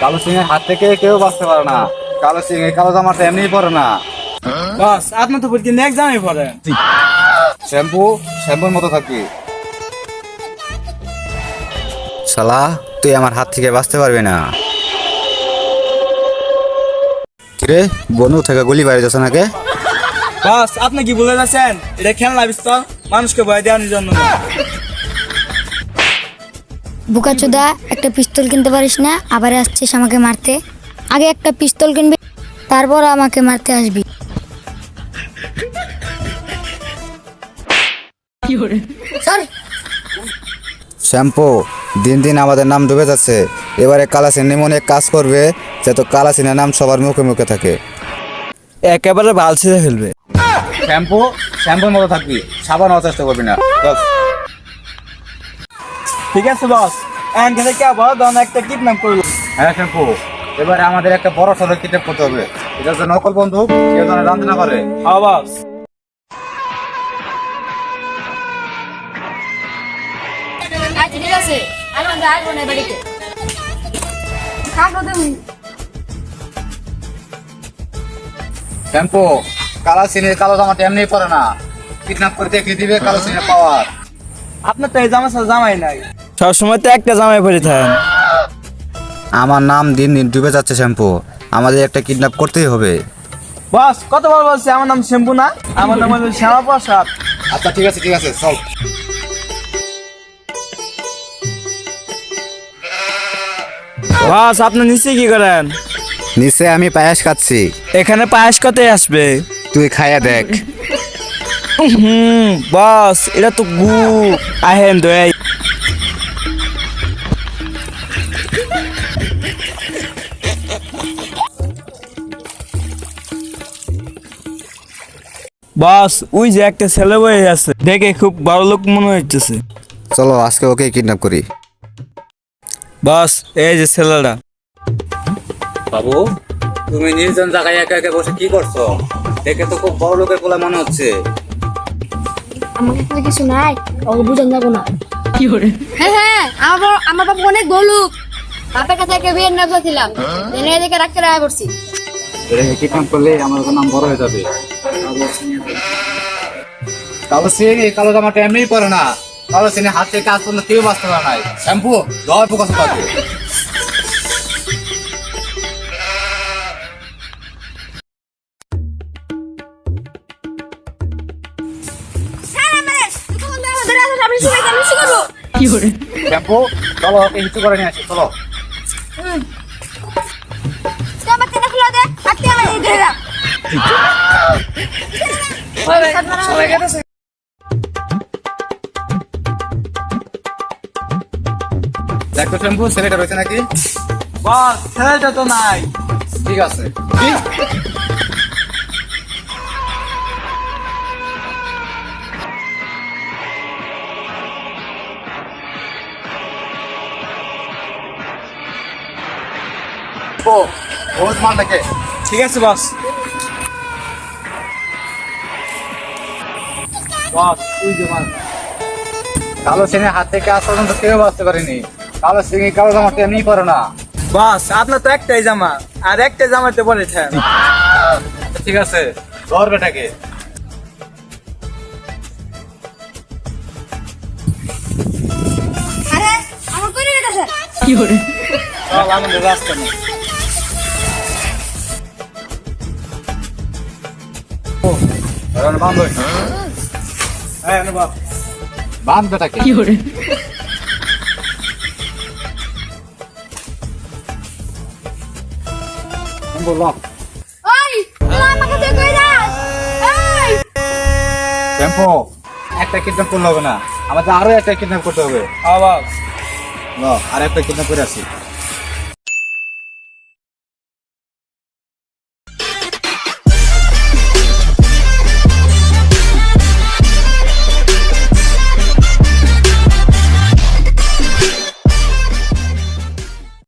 কালো সিং এর হাত থেকে কেউ বাঁচতে পারে না। কালো সিং কালো জামাটা এমনি পরে না। বস আপনার তো বলছি নেক জামাই পরে। শ্যাম্পু শ্যাম্পুর মতো থাকবি। শালা তুই আমার হাত থেকে বাঁচতে পারবি না। কিরে বনু থেকে গুলি বাইরে যাচ্ছে নাকি? বাস আপনি কি বলে যাচ্ছেন? এটা খেলনা বিস্তর মানুষকে ভয় দেওয়ার জন্য। না। বুকাচোদা একটা পিস্তল কিনতে পারিস না আবার আসছিস আমাকে মারতে। আগে একটা পিস্তল কিনবি তারপর আমাকে মারতে আসবি। শ্যাম্পু দিন দিন আমাদের নাম ডুবে যাচ্ছে। এবারে কালাসিন এমন এক কাজ করবে যাতে কালাসিনের নাম সবার মুখে মুখে থাকে। একেবারে বাল ছেড়ে ফেলবে। শ্যাম্পু শ্যাম্পুর মতো থাকবি সাবান হওয়ার চেষ্টা করবি না। ঠিক আছে বস এখন থেকে কে বল তখন একটা কিডন্যাপ করল হ্যাঁ শ্যাম্পু। এবারে আমাদের একটা বড় সড়ক কিতাব করতে হবে। এটা হচ্ছে নকল বন্ধু কেউ যেন জানতে না পারে। হ্যাঁ বস আচ্ছা ঠিক আছে। আমি আসব না বাড়িতে। থাকো তুমি? শ্যাম্পু কালো সিনের কালো জামাটা এমনি পরে না। কিডন্যাপ করে দেখিয়ে দিবে কালো সিনের পাওয়ার আপনার তো এই জামা ছাড়া জামাই নাই। সবসময় তো একটা জামাই পরে থাকেন। আমার নাম দিন দিন ডুবে যাচ্ছে শ্যাম্পু। আমাদের একটা কিডন্যাপ করতেই হবে। বস কতবার বলছে আমার নাম শ্যাম্পু না? আমার নাম হলো শ্যামা প্রসাদ। আচ্ছা ঠিক আছে ঠিক আছে চল। বস আপনি নিশ্চয়ই কি করেন? নিচে আমি পায়াস খাচ্ছি। এখানে পায়েস কত আসবে? তুই খাইয়া দেখ। হুম বস এটা তো গু। আহেন দয়াই বস ওই যে একটা ছেলে বয়ে আছে দেখে খুব বড় লোক মনে হচ্ছে চলো আজকে ওকে কিডন্যাপ করি। বস এই যে ছেলেটা। বাবু তুমি নির্জন জায়গায় একা একা বসে কি করছ? দেখে তো খুব বড় লোকের পোলা মনে হচ্ছে। আমাকে তো কিছু নাই ওকে বুঝান যাব না। হ্যাঁ হ্যাঁ আমার বাবা- আমার বাবা অনেক বলুক। বাপের কাছে একটা বিয়ের নাম ছিলাম জেনে দেখে রাখতে রায় করছি। কিডন্যাপ করলে আমার নাম বড় হয়ে যাবে। কালো সিং এই কালো জামাটা এমনি পরে না। কালো সিনে হাত কাজ করলে কেউ বাঁচতে পারে নাই শ্যাম্পু দশ প্রকাশ পাবে। শ্যাম্পু চলো ওকে কিছু করে নিয়ে আসি চলো। দেখো শ্যাম্পু ছেলেটা রয়েছে নাকি? বস ছেলেটা তো নাই। ঠিক আছে। মালটাকে ঠিক আছে বস বস তুই যে কালো সিংহের হাত থেকে আজ পর্যন্ত কেউ বাঁচতে পারেনি। কালো সিং কালো জামাটা এমনি পরে না। বস আপনার তো একটাই জামা আর একটাই জামাতে পড়েছেন ঠিক আছে ধর বেটাকে। আরে আমার করে চল আমাদের রাস্তা নেই বান্ধব। হ্যাঁ? বান্ধ বেটাকে বললাম টেম্পো একটা কিডন্যাপ করলে হবে না। আমাদের আরও একটা কিডন্যাপ করতে হবে। বস আর একটা কিডন্যাপ করে আসি।